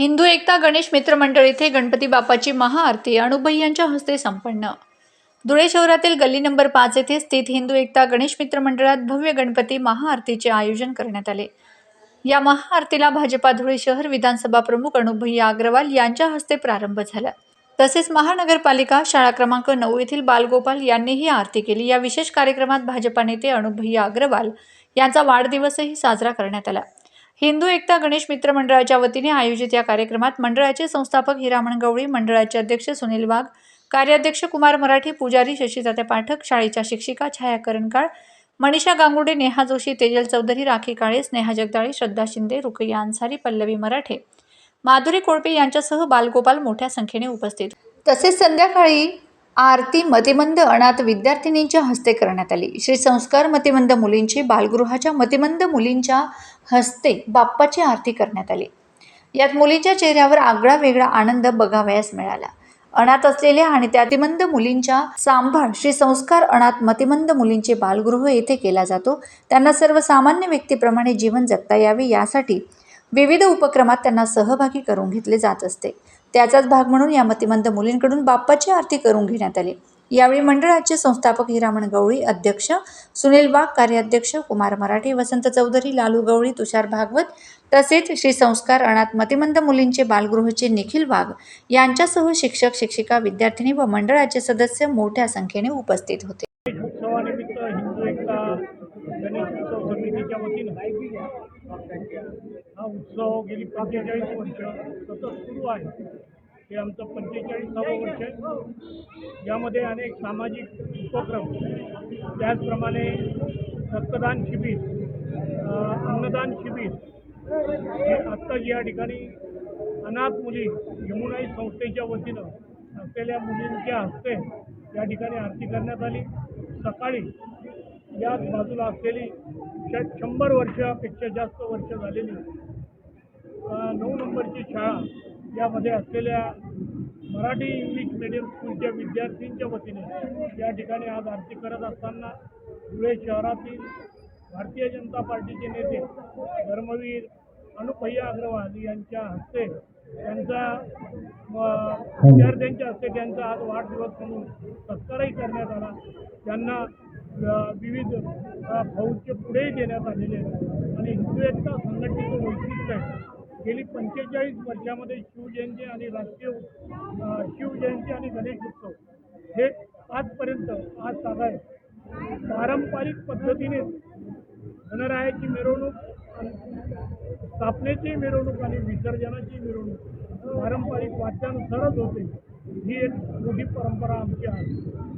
हिंदू एकता गणेश मित्र मंडळ येथे गणपती बाप्पाची महाआरती अणुबाई यांच्या हस्ते संपन्न. धुळे शहरातील गल्ली नंबर पाच येथे स्थित हिंदू एकता गणेश मित्र मंडळात भव्य गणपती महाआरतीचे आयोजन करण्यात आले. या महाआरतीला भाजपा धुळे शहर विधानसभा प्रमुख अणुभय्या अग्रवाल यांच्या हस्ते प्रारंभ झाला. तसेच महानगरपालिका शाळा क्रमांक नऊ येथील बालगोपाल यांनीही आरती केली. या विशेष कार्यक्रमात भाजपा नेते अणुभय्या अग्रवाल यांचा वाढदिवसही साजरा करण्यात आला. हिंदू एकता गणेश मित्र मंडळाच्या वतीने आयोजित या कार्यक्रमात मंडळाचे संस्थापक हिरामण गवळी मंडळाचे अध्यक्ष सुनील वाघ कार्याध्यक्ष कुमार मराठी पुजारी शशीतात्या पाठक शाळेच्या शिक्षिका छाया करणकाळ मनीषा गांगुडे नेहा जोशी तेजल चौधरी राखी काळे स्नेहा जगदाळे श्रद्धा शिंदे रुकैया अन्सारी पल्लवी मराठे माधुरी कोळपे यांच्यासह बालगोपाल मोठ्या संख्येने उपस्थित. तसेच संध्याकाळी आरती मतिमंद अनाथ विद्यार्थिनींच्या हस्ते करण्यात आली. श्री संस्कार मतिमंद मुलींची बालगृहाच्या मतिमंद मुलींच्या हस्ते बाप्पाची आरती करण्यात आली. यात मुलींच्या चेहऱ्यावर आगळा वेगळा आनंद बघावयास मिळाला. अनाथ असलेल्या आणि त्यातिमंद मुलींच्या सांभाळ श्री संस्कार अनाथ मतिमंद मुलींचे बालगृह येथे केला जातो. त्यांना सर्वसामान्य व्यक्तीप्रमाणे जीवन जगता यावे यासाठी विविध उपक्रमात त्यांना सहभागी करून घेतले जात असते. त्याचाच भाग म्हणून या मतिमंद मुलींकडून बाप्पाची आरती करून घेण्यात आली. यावेळी मंडळाचे संस्थापक हिरामण गवळी अध्यक्ष सुनील वाघ कार्याध्यक्ष कुमार मराठे वसंत चौधरी लालू गवळी तुषार भागवत तसेच श्री संस्कार अनाथ मतिमंद मुलींचे बालगृहचे निखिल वाघ यांच्यासह शिक्षक शिक्षिका विद्यार्थिनी व मंडळाचे सदस्य मोठ्या संख्येने उपस्थित होते. हिंदू एकता गणेश उत्सव समितीच्या वतीनं हा उत्सव गेली पंचेचाळीस वर्ष सतत सुरू आहे. हे आमचं पंचेचाळीसावं वर्ष आहे. यामध्ये अनेक सामाजिक उपक्रम त्याचप्रमाणे रक्तदान शिबिर अन्नदान शिबिर हे आत्ताच या ठिकाणी अनाथ मुली यमुनाई संस्थेच्या वतीनं असलेल्या मुलींच्या हस्ते या ठिकाणी आरती करण्यात आली. सकाळी याच बाजूला असलेली शंभर वर्षापेक्षा जास्त वर्ष झालेली नऊ नंबरची शाळा यामध्ये असलेल्या मराठी इंग्लिश मिडियम स्कूलच्या विद्यार्थ्यांच्या वतीने या ठिकाणी आज आरती करत असताना धुळे शहरातील भारतीय जनता पार्टीचे नेते धर्मवीर अनुपय्या अग्रवाल यांच्या हस्ते त्यांचा अ, विद्यार्थ्यांच्या हस्ते त्यांचा आज वाढदिवस म्हणून सत्कारही करण्यात आला. त्यांना विविध भाऊचे पुढेही देण्यात आलेले आहेत. आणि हिंदू एकता संघटनेचं वैशिष्ट्य आहे. गेली पंचेचाळीस वर्षामध्ये शिवजयंती आणि राष्ट्रीय शिवजयंती आणि गणेश उत्सव हे आजपर्यंत आज साधाय पारंपरिक पद्धतीने गणरायाची मिरवणूक स्थापनेची मिरवणूक आणि विसर्जनाची मिरवणूक पारंपरिक वाद्यानुसारच होते. ही एक मोठी परंपरा आमची आहे.